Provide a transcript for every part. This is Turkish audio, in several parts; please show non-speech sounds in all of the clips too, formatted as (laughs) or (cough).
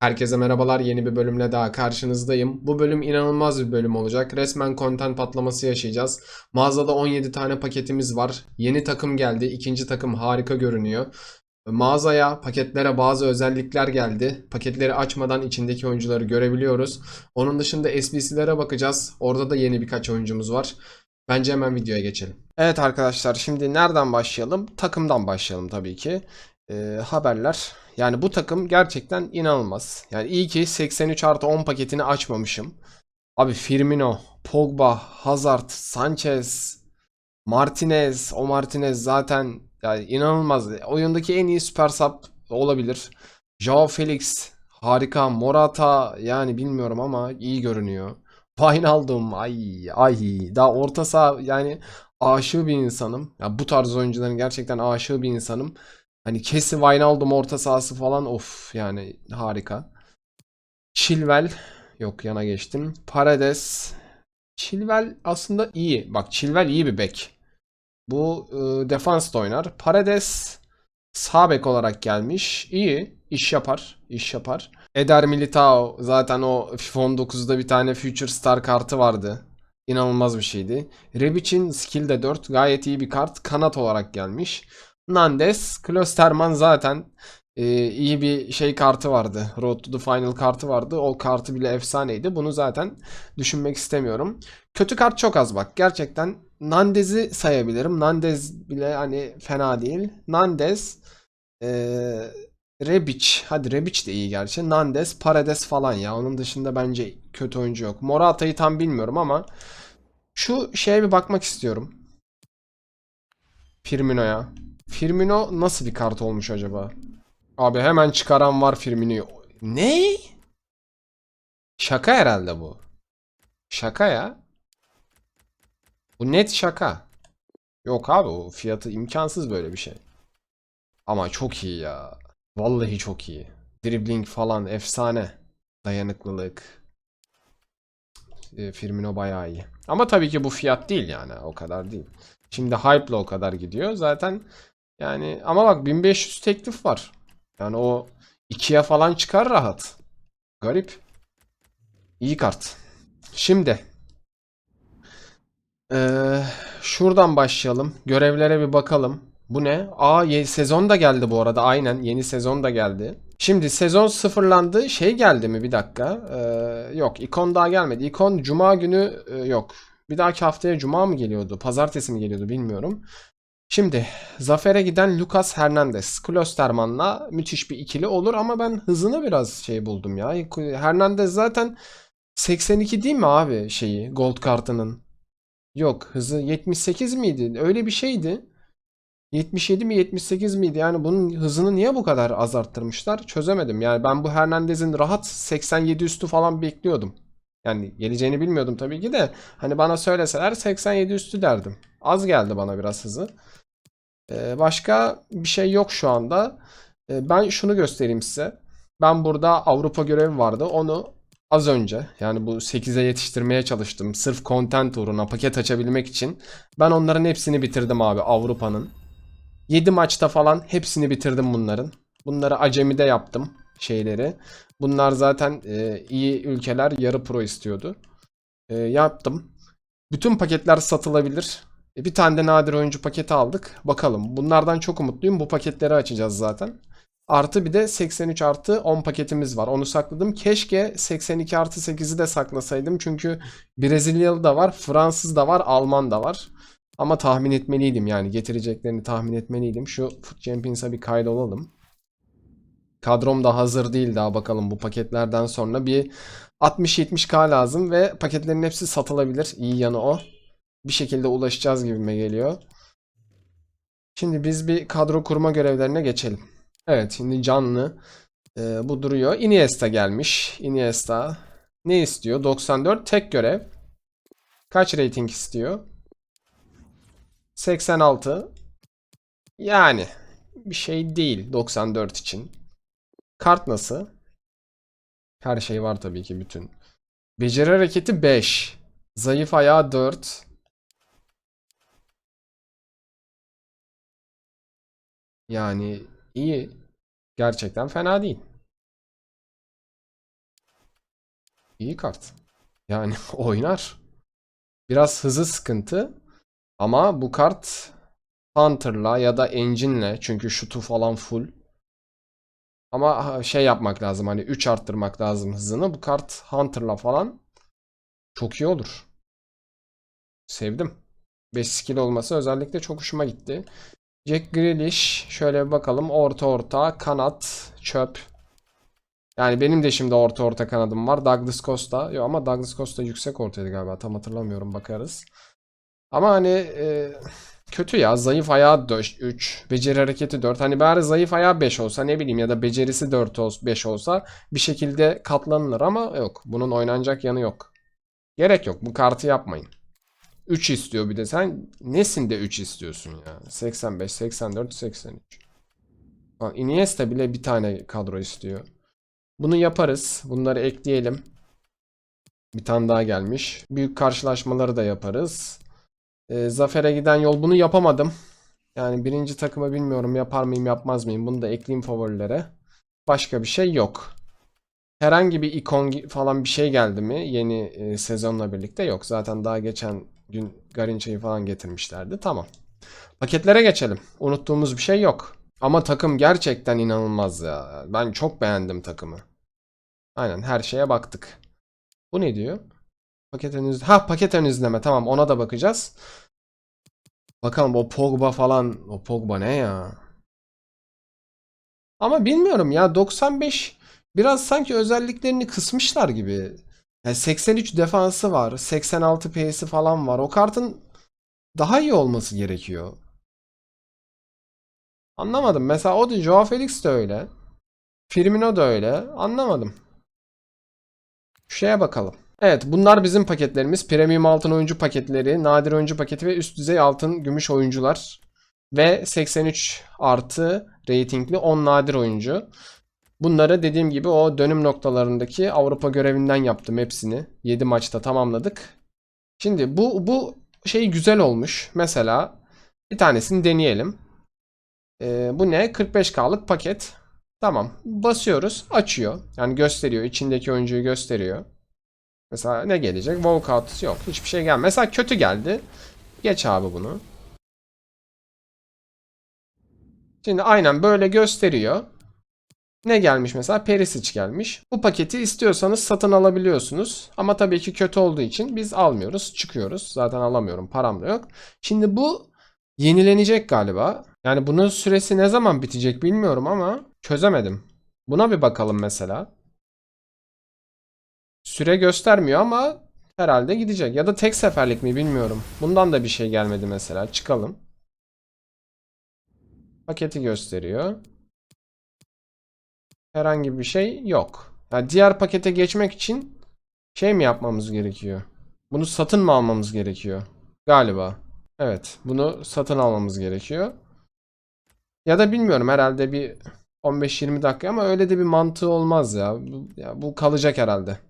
Herkese merhabalar. Yeni bir bölümle daha karşınızdayım. Bu bölüm inanılmaz bir bölüm olacak. Resmen content patlaması yaşayacağız. Mağazada 17 tane paketimiz var. Yeni takım geldi. İkinci takım harika görünüyor. Mağazaya, paketlere bazı özellikler geldi. Paketleri açmadan içindeki oyuncuları görebiliyoruz. Onun dışında SBC'lere bakacağız. Orada da yeni birkaç oyuncumuz var. Bence hemen videoya geçelim. Evet arkadaşlar şimdi nereden başlayalım? Takımdan başlayalım tabii ki. Ee, haberler. Yani bu takım gerçekten inanılmaz. Yani iyi ki 83 artı 10 paketini açmamışım. Abi Firmino, Pogba, Hazard, Sanchez, Martinez. O Martinez zaten yani inanılmaz. Oyundaki en iyi süper sub olabilir. Joao Felix harika. Morata yani bilmiyorum ama iyi görünüyor. Wijnaldum ay ay daha orta saha yani aşığı bir insanım. Ya bu tarz oyuncuların gerçekten aşığı bir insanım. Hani Kesi Wijnaldum orta sahası falan of yani harika. Chilwell yok yana geçtim. Paredes Chilwell aslında iyi. Bak Chilwell iyi bir bek. Bu e, defans da oynar. Paredes sağ bek olarak gelmiş. İyi. iş yapar. iş yapar. Eder Militao zaten o FIFA 19'da bir tane Future Star kartı vardı. İnanılmaz bir şeydi. Rebic'in skill de 4 gayet iyi bir kart. Kanat olarak gelmiş. Nandes, Klosterman zaten e, iyi bir şey kartı vardı. Road to the Final kartı vardı. O kartı bile efsaneydi. Bunu zaten düşünmek istemiyorum. Kötü kart çok az bak. Gerçekten Nandez'i sayabilirim. Nandez bile hani fena değil. Nandez, e, Rebic. Hadi Rebic de iyi gerçi. Nandez, Paredes falan ya. Onun dışında bence kötü oyuncu yok. Morata'yı tam bilmiyorum ama şu şeye bir bakmak istiyorum. Firmino'ya. Firmino nasıl bir kart olmuş acaba? Abi hemen çıkaran var Firmino'yu. Ne? Şaka herhalde bu. Şaka ya. Bu net şaka. Yok abi o fiyatı imkansız böyle bir şey. Ama çok iyi ya. Vallahi çok iyi. Dribbling falan efsane. Dayanıklılık. E, Firmino bayağı iyi. Ama tabii ki bu fiyat değil yani. O kadar değil. Şimdi hype'la o kadar gidiyor. Zaten yani ama bak 1500 teklif var. Yani o 2'ye falan çıkar rahat. Garip. İyi kart. Şimdi eee, şuradan başlayalım. Görevlere bir bakalım. Bu ne? Aa yeni sezon da geldi bu arada. Aynen yeni sezon da geldi. Şimdi sezon sıfırlandı. Şey geldi mi? Bir dakika. Eee, yok ikon daha gelmedi. İkon cuma günü e, yok. Bir dahaki haftaya cuma mı geliyordu? Pazartesi mi geliyordu bilmiyorum. Şimdi zafere giden Lucas Hernandez Klosterman'la müthiş bir ikili olur ama ben hızını biraz şey buldum ya. Hernandez zaten 82 değil mi abi şeyi gold kartının? Yok hızı 78 miydi? Öyle bir şeydi. 77 mi 78 miydi? Yani bunun hızını niye bu kadar az arttırmışlar? Çözemedim. Yani ben bu Hernandez'in rahat 87 üstü falan bekliyordum. Yani geleceğini bilmiyordum tabii ki de. Hani bana söyleseler 87 üstü derdim. Az geldi bana biraz hızı. Ee, başka bir şey yok şu anda. Ee, ben şunu göstereyim size. Ben burada Avrupa görevi vardı. Onu az önce yani bu 8'e yetiştirmeye çalıştım. Sırf content uğruna paket açabilmek için. Ben onların hepsini bitirdim abi Avrupa'nın. 7 maçta falan hepsini bitirdim bunların. Bunları acemide yaptım şeyleri. Bunlar zaten e, iyi ülkeler yarı pro istiyordu. E, yaptım. Bütün paketler satılabilir. E, bir tane de nadir oyuncu paketi aldık. Bakalım. Bunlardan çok umutluyum. Bu paketleri açacağız zaten. Artı bir de 83 artı 10 paketimiz var. Onu sakladım. Keşke 82 artı 8'i de saklasaydım. Çünkü Brezilyalı da var, Fransız da var, Alman da var. Ama tahmin etmeliydim yani. Getireceklerini tahmin etmeliydim. Şu Foot Champions'a bir kaydolalım. Kadrom da hazır değil daha bakalım bu paketlerden sonra bir 60-70k lazım ve paketlerin hepsi satılabilir. İyi yanı o. Bir şekilde ulaşacağız gibime geliyor. Şimdi biz bir kadro kurma görevlerine geçelim. Evet şimdi canlı e, bu duruyor. Iniesta gelmiş. Iniesta ne istiyor? 94 tek görev. Kaç rating istiyor? 86. Yani bir şey değil 94 için. Kart nasıl? Her şey var tabii ki bütün. Beceri hareketi 5. Zayıf ayağı 4. Yani iyi. Gerçekten fena değil. İyi kart. Yani (laughs) oynar. Biraz hızı sıkıntı. Ama bu kart Hunter'la ya da Engine'le çünkü şutu falan full. Ama şey yapmak lazım hani 3 arttırmak lazım hızını. Bu kart Hunter'la falan çok iyi olur. Sevdim. 5 skill olması özellikle çok hoşuma gitti. Jack Grealish şöyle bir bakalım. Orta orta kanat çöp. Yani benim de şimdi orta orta kanadım var. Douglas Costa. Yok ama Douglas Costa yüksek ortaydı galiba. Tam hatırlamıyorum bakarız. Ama hani e, kötü ya. Zayıf ayağı 3. Beceri hareketi 4. Hani bari zayıf ayağı 5 olsa ne bileyim ya da becerisi 4 olsa 5 olsa bir şekilde katlanılır ama yok. Bunun oynanacak yanı yok. Gerek yok. Bu kartı yapmayın. 3 istiyor bir de. Sen nesinde 3 istiyorsun ya? 85, 84, 83. Bak Iniesta bile bir tane kadro istiyor. Bunu yaparız. Bunları ekleyelim. Bir tane daha gelmiş. Büyük karşılaşmaları da yaparız. Ee, Zafer'e giden yol bunu yapamadım. Yani birinci takımı bilmiyorum yapar mıyım yapmaz mıyım. Bunu da ekleyeyim favorilere. Başka bir şey yok. Herhangi bir ikon falan bir şey geldi mi yeni e, sezonla birlikte yok. Zaten daha geçen gün Garinça'yı falan getirmişlerdi. Tamam. Paketlere geçelim. Unuttuğumuz bir şey yok. Ama takım gerçekten inanılmaz ya. Ben çok beğendim takımı. Aynen her şeye baktık. Bu ne diyor? Paket henüz... Ha paket henüz izleme. Tamam ona da bakacağız. Bakalım o Pogba falan. O Pogba ne ya? Ama bilmiyorum ya 95 biraz sanki özelliklerini kısmışlar gibi. Yani 83 defansı var. 86 PS'i falan var. O kartın daha iyi olması gerekiyor. Anlamadım. Mesela o da Joao Felix de öyle. Firmino da öyle. Anlamadım. Şeye bakalım. Evet bunlar bizim paketlerimiz. Premium altın oyuncu paketleri, nadir oyuncu paketi ve üst düzey altın gümüş oyuncular. Ve 83 artı ratingli 10 nadir oyuncu. Bunları dediğim gibi o dönüm noktalarındaki Avrupa görevinden yaptım hepsini. 7 maçta tamamladık. Şimdi bu bu şey güzel olmuş. Mesela bir tanesini deneyelim. Ee, bu ne? 45K'lık paket. Tamam. Basıyoruz. Açıyor. Yani gösteriyor. içindeki oyuncuyu gösteriyor. Mesela ne gelecek? Walkout yok. Hiçbir şey gelmedi. Mesela kötü geldi. Geç abi bunu. Şimdi aynen böyle gösteriyor. Ne gelmiş mesela? Perisic gelmiş. Bu paketi istiyorsanız satın alabiliyorsunuz. Ama tabii ki kötü olduğu için biz almıyoruz. Çıkıyoruz. Zaten alamıyorum. Param da yok. Şimdi bu yenilenecek galiba. Yani bunun süresi ne zaman bitecek bilmiyorum ama çözemedim. Buna bir bakalım mesela. Süre göstermiyor ama herhalde gidecek. Ya da tek seferlik mi bilmiyorum. Bundan da bir şey gelmedi mesela. Çıkalım. Paketi gösteriyor. Herhangi bir şey yok. Yani diğer pakete geçmek için şey mi yapmamız gerekiyor? Bunu satın mı almamız gerekiyor? Galiba. Evet, bunu satın almamız gerekiyor. Ya da bilmiyorum herhalde bir 15-20 dakika ama öyle de bir mantığı olmaz ya. Ya bu kalacak herhalde.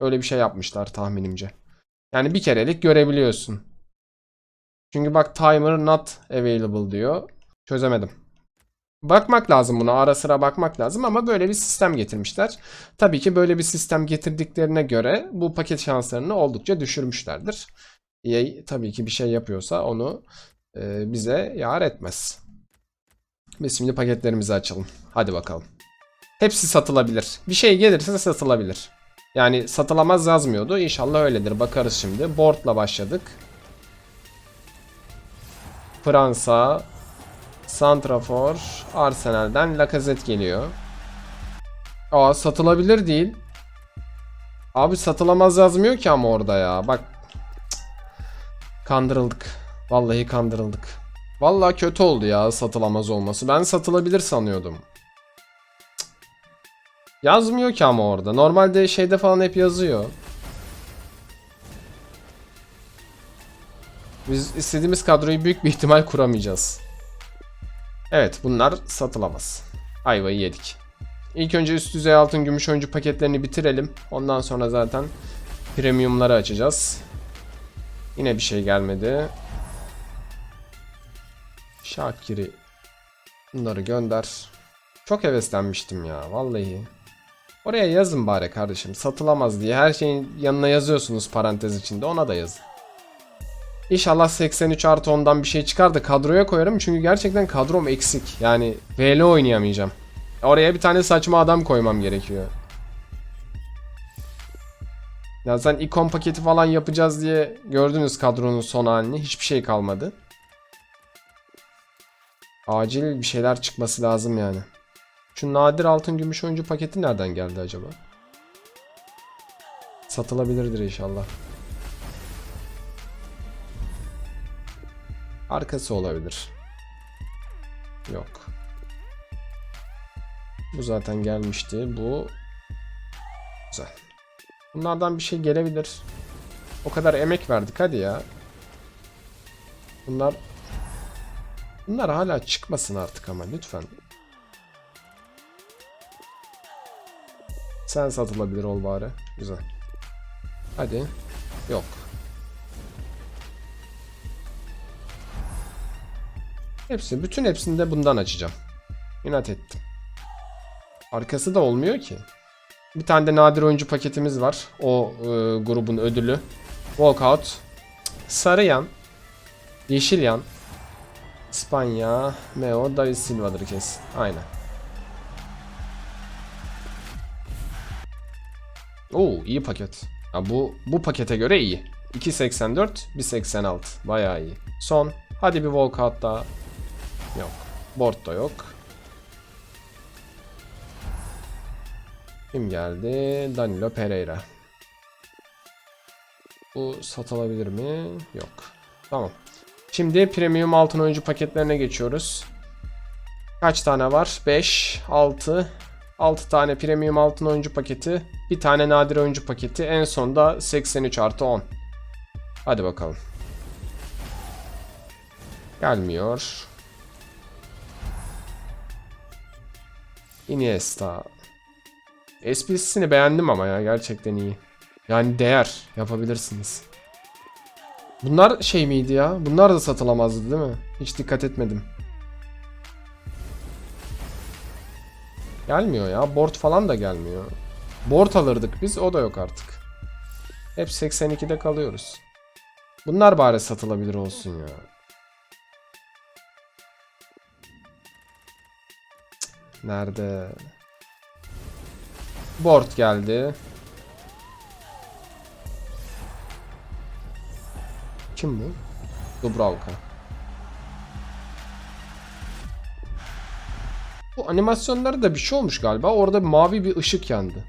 Öyle bir şey yapmışlar tahminimce. Yani bir kerelik görebiliyorsun. Çünkü bak timer not available diyor. Çözemedim. Bakmak lazım buna. Ara sıra bakmak lazım ama böyle bir sistem getirmişler. Tabii ki böyle bir sistem getirdiklerine göre bu paket şanslarını oldukça düşürmüşlerdir. EA tabii ki bir şey yapıyorsa onu e, bize yar etmez. Biz şimdi paketlerimizi açalım. Hadi bakalım. Hepsi satılabilir. Bir şey gelirse satılabilir. Yani satılamaz yazmıyordu. İnşallah öyledir. Bakarız şimdi. Board'la başladık. Fransa, Santrafor, Arsenal'den Lacazette geliyor. Aa satılabilir değil. Abi satılamaz yazmıyor ki ama orada ya. Bak. Kandırıldık. Vallahi kandırıldık. Vallahi kötü oldu ya satılamaz olması. Ben satılabilir sanıyordum. Yazmıyor ki ama orada. Normalde şeyde falan hep yazıyor. Biz istediğimiz kadroyu büyük bir ihtimal kuramayacağız. Evet bunlar satılamaz. Ayvayı yedik. İlk önce üst düzey altın gümüş oyuncu paketlerini bitirelim. Ondan sonra zaten premiumları açacağız. Yine bir şey gelmedi. Şakiri. Bunları gönder. Çok heveslenmiştim ya vallahi. Oraya yazın bari kardeşim. Satılamaz diye. Her şeyin yanına yazıyorsunuz parantez içinde. Ona da yazın. İnşallah 83 artı 10'dan bir şey çıkar da kadroya koyarım. Çünkü gerçekten kadrom eksik. Yani VL oynayamayacağım. Oraya bir tane saçma adam koymam gerekiyor. Ya sen ikon paketi falan yapacağız diye gördünüz kadronun son halini. Hiçbir şey kalmadı. Acil bir şeyler çıkması lazım yani. Şu nadir altın gümüş oyuncu paketi nereden geldi acaba? Satılabilirdir inşallah. Arkası olabilir. Yok. Bu zaten gelmişti. Bu güzel. Bunlardan bir şey gelebilir. O kadar emek verdik hadi ya. Bunlar Bunlar hala çıkmasın artık ama lütfen. Sen satılabilir ol bari. Güzel. Hadi. Yok. Hepsi, bütün hepsini de bundan açacağım. İnat ettim. Arkası da olmuyor ki. Bir tane de nadir oyuncu paketimiz var. O e, grubun ödülü. Walkout. Sarı yan. Yeşil yan. İspanya. Meo. David Silva'dır kesin. Aynen. Oo iyi paket. Ha, bu bu pakete göre iyi. 2.84, 1.86. Bayağı iyi. Son. Hadi bir walkout daha. Yok. Board da yok. Kim geldi? Danilo Pereira. Bu satılabilir mi? Yok. Tamam. Şimdi premium altın oyuncu paketlerine geçiyoruz. Kaç tane var? 5, 6, 6 tane premium altın oyuncu paketi. Bir tane nadir oyuncu paketi. En sonda 83 artı 10. Hadi bakalım. Gelmiyor. Iniesta. SPC'sini beğendim ama ya gerçekten iyi. Yani değer yapabilirsiniz. Bunlar şey miydi ya? Bunlar da satılamazdı değil mi? Hiç dikkat etmedim. Gelmiyor ya. Board falan da gelmiyor. Board alırdık biz. O da yok artık. Hep 82'de kalıyoruz. Bunlar bari satılabilir olsun ya. Nerede? Board geldi. Kim bu? Dubravka. Bu animasyonları da bir şey olmuş galiba. Orada mavi bir ışık yandı.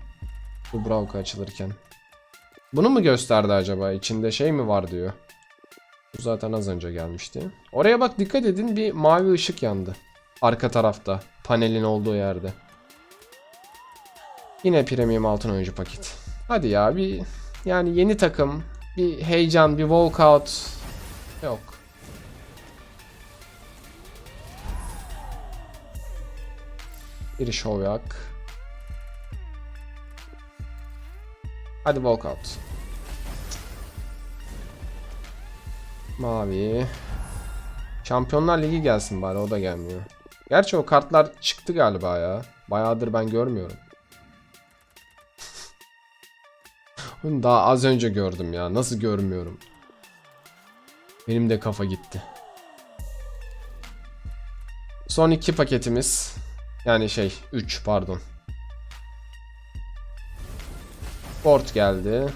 Dubravka açılırken. Bunu mu gösterdi acaba? İçinde şey mi var diyor. Bu zaten az önce gelmişti. Oraya bak dikkat edin bir mavi ışık yandı. Arka tarafta. Panelin olduğu yerde. Yine premium altın oyuncu paket. Hadi ya bir yani yeni takım bir heyecan, bir walkout yok. Şovyak. Hadi walkout. Mavi. Şampiyonlar Ligi gelsin bari o da gelmiyor. Gerçi o kartlar çıktı galiba ya. Bayağıdır ben görmüyorum. (laughs) Bunu daha az önce gördüm ya. Nasıl görmüyorum? Benim de kafa gitti. Son iki paketimiz. Yani şey 3 pardon. Port geldi.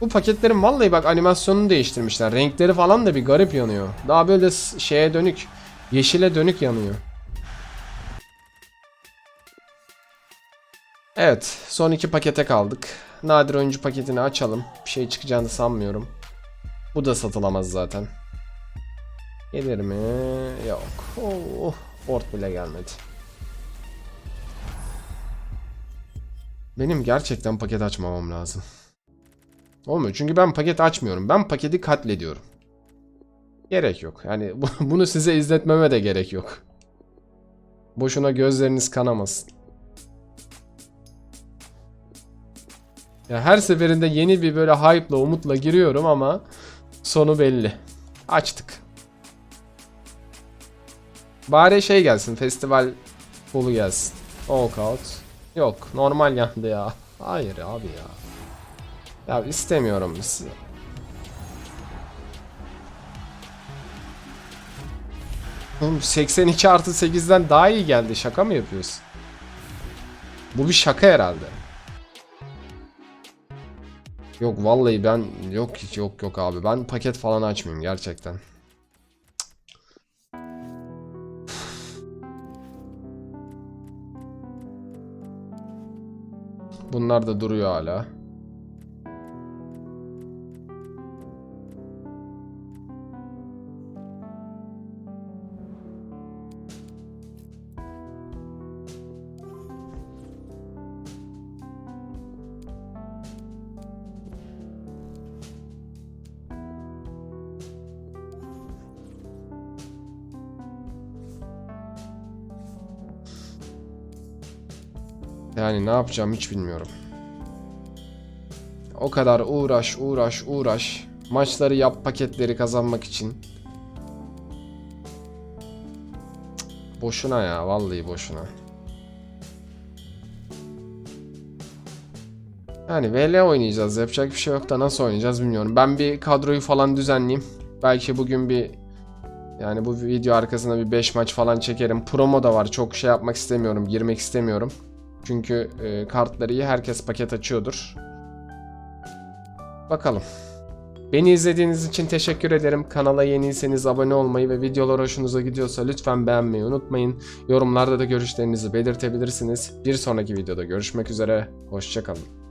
Bu paketlerin vallahi bak animasyonunu değiştirmişler. Renkleri falan da bir garip yanıyor. Daha böyle şeye dönük. Yeşile dönük yanıyor. Evet, son iki pakete kaldık. Nadir oyuncu paketini açalım. Bir şey çıkacağını sanmıyorum. Bu da satılamaz zaten. Gelir mi? Yok. Oh, port bile gelmedi. Benim gerçekten paket açmamam lazım. Olmuyor çünkü ben paket açmıyorum. Ben paketi katlediyorum. Gerek yok. Yani (laughs) bu- bunu size izletmeme de gerek yok. Boşuna gözleriniz kanamasın. Ya her seferinde yeni bir böyle hype'la, umutla giriyorum ama sonu belli. Açtık. Bari şey gelsin. Festival pulu gelsin. Walkout. Yok. Normal yandı ya. Hayır abi ya. Ya istemiyorum. sizi. Oğlum 82 artı 8'den daha iyi geldi. Şaka mı yapıyorsun? Bu bir şaka herhalde. Yok vallahi ben yok hiç yok yok abi. Ben paket falan açmıyorum gerçekten. Bunlar da duruyor hala. Yani ne yapacağım hiç bilmiyorum. O kadar uğraş, uğraş, uğraş. Maçları yap, paketleri kazanmak için. Boşuna ya, vallahi boşuna. Yani VL oynayacağız. Yapacak bir şey yok da nasıl oynayacağız bilmiyorum. Ben bir kadroyu falan düzenleyeyim. Belki bugün bir yani bu video arkasında bir 5 maç falan çekerim. Promo da var. Çok şey yapmak istemiyorum. Girmek istemiyorum. Çünkü e, kartları iyi. Herkes paket açıyordur. Bakalım. Beni izlediğiniz için teşekkür ederim. Kanala yeniyseniz abone olmayı ve videolar hoşunuza gidiyorsa lütfen beğenmeyi unutmayın. Yorumlarda da görüşlerinizi belirtebilirsiniz. Bir sonraki videoda görüşmek üzere. Hoşçakalın.